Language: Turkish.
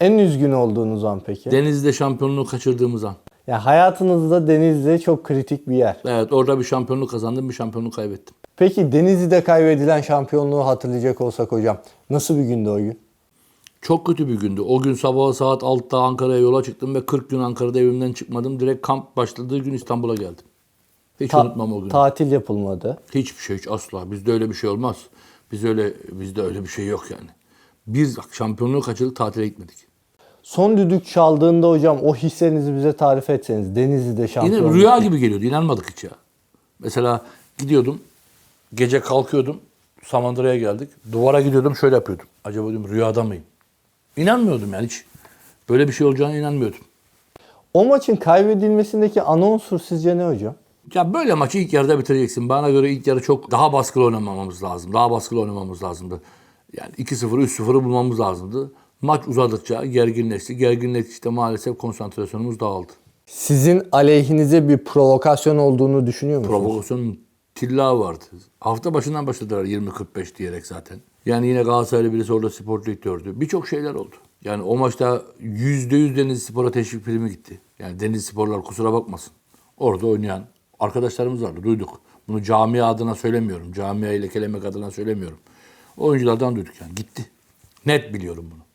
En üzgün olduğunuz an peki? Denizli'de şampiyonluğu kaçırdığımız an. ya hayatınızda Denizli çok kritik bir yer. Evet orada bir şampiyonluk kazandım, bir şampiyonluk kaybettim. Peki Denizli'de kaybedilen şampiyonluğu hatırlayacak olsak hocam. Nasıl bir gündü o gün? Çok kötü bir gündü. O gün sabah saat 6'da Ankara'ya yola çıktım ve 40 gün Ankara'da evimden çıkmadım. Direkt kamp başladığı gün İstanbul'a geldim. Hiç Ta- unutmam o günü. Tatil yapılmadı. Hiçbir şey hiç asla. Bizde öyle bir şey olmaz. Biz öyle bizde öyle bir şey yok yani. Biz şampiyonluğu kaçırdık tatile gitmedik. Son düdük çaldığında hocam o hislerinizi bize tarif etseniz. Denizli'de Yine şampiyonluk. rüya gibi geliyordu. inanmadık hiç ya. Mesela gidiyordum. Gece kalkıyordum. Samandıra'ya geldik. Duvara gidiyordum şöyle yapıyordum. Acaba diyorum rüyada mıyım? İnanmıyordum yani hiç. Böyle bir şey olacağına inanmıyordum. O maçın kaybedilmesindeki ana unsur sizce ne hocam? Ya böyle maçı ilk yarıda bitireceksin. Bana göre ilk yarı çok daha baskılı oynamamamız lazım. Daha baskılı oynamamız lazımdı. Yani 2-0, 3-0'ı bulmamız lazımdı. Maç uzadıkça gerginleşti. Gerginleştikçe maalesef konsantrasyonumuz dağıldı. Sizin aleyhinize bir provokasyon olduğunu düşünüyor musunuz? Provokasyonun tilla vardı. Hafta başından başladılar 20-45 diyerek zaten. Yani yine Galatasaraylı birisi orada spor direktördü. Birçok şeyler oldu. Yani o maçta %100 Denizli Spor'a teşvik primi gitti. Yani Denizli Sporlar kusura bakmasın. Orada oynayan arkadaşlarımız vardı. Duyduk. Bunu camia adına söylemiyorum. Camiayı lekelemek adına söylemiyorum. Oyunculardan duyduk yani. Gitti. Net biliyorum bunu.